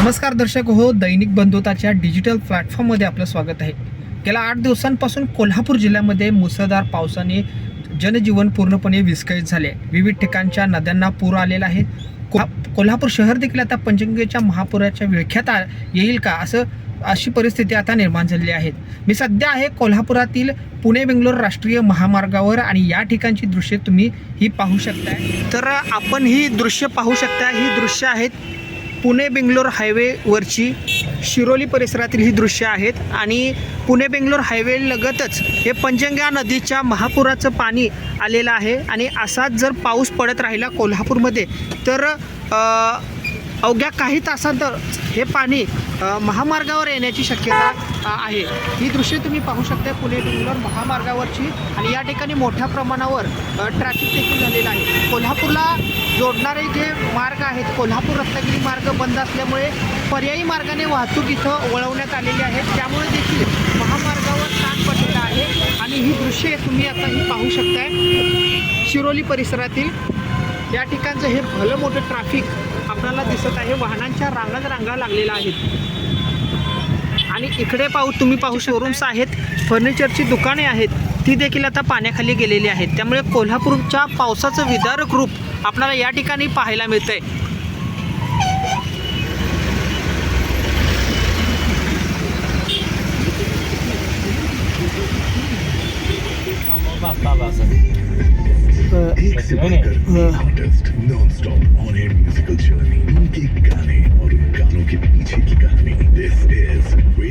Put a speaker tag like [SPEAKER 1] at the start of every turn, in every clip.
[SPEAKER 1] नमस्कार दर्शक हो दैनिक बंधुताच्या डिजिटल प्लॅटफॉर्ममध्ये आपलं स्वागत आहे. गेल्या आठ दिवसांपासून कोल्हापूर जिल्ह्यामध्ये मुसळधार पावसाने जनजीवन पूर्णपणे विस्कळीत झाले. विविध ठिकाणच्या नद्यांना पूर आलेला आहे. कोल्हा- कोल्हापूर शहर देखील आता पंचगंगेच्या महापुराच्या विळख्यात येईल का? असं अशी परिस्थिती आता निर्माण झालेली आहे. मी सध्या आहे कोल्हापुरातील पुणे बेंगलोर राष्ट्रीय महामार्गावर आणि या ठिकाणची दृश्ये तुम्ही ही पाहू शकताय. तर आपण ही दृश्य पाहू शकता ही दृश्य आहेत पुणे बेंगलोर हायवेवरची शिरोली परिसरातील ही दृश्य आहेत आणि पुणे बेंगलोर हायवे लगतच हे पंचंगा नदीच्या महापुराचं पाणी आलेलं आहे. आणि असाच जर पाऊस पडत राहिला कोल्हापूरमध्ये तर अवघ्या काही तासात हे पाणी महामार्गावर येण्याची शक्यता आहे. ही दृश्ये तुम्ही पाहू शकता पुणे बेंगलोर महामार्गावरची आणि या ठिकाणी मोठ्या प्रमाणावर ट्रॅफिक देखील झालेलं आहे. कोल्हापूरला जोडणारे जे मार्ग आहेत. कोल्हापूर रत्नागिरी मार्ग बंद असल्यामुळे पर्यायी मार्गाने वाहतूक इथं वळवण्यात आलेली आहे. त्यामुळे देखील महामार्गावर ताण पडलेला आहे आणि ही दृश्ये तुम्ही आता ही पाहू शकताय. शिरोली परिसरातील या ठिकाणचं हे भलं मोठं ट्रॅफिक आपल्याला दिसत आहे. वाहनांच्या रांगात रांगा लागलेल्या आहेत. आणि इकडे पाहू तुम्ही पाहू शोरूम्स आहेत. फर्निचरची दुकाने आहेत. ती देखील आता पाण्याखाली गेलेली आहेत. त्यामुळे कोल्हापूरच्या पावसाचं विदारक रूप आपल्याला या ठिकाणी पाहायला मिळतंय.
[SPEAKER 2] एक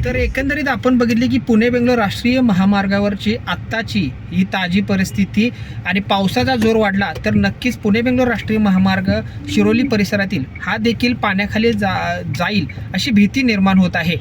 [SPEAKER 1] तर एकंदरीत आपण बघितले की पुणे बेंगलोर राष्ट्रीय महामार्गावरची आत्ताची ही ताजी परिस्थिती आणि पावसाचा जोर वाढला तर नक्कीच पुणे बेंगलोर राष्ट्रीय महामार्ग शिरोली परिसरातील हा देखील पाण्याखाली जा जाईल अशी भीती निर्माण होत आहे.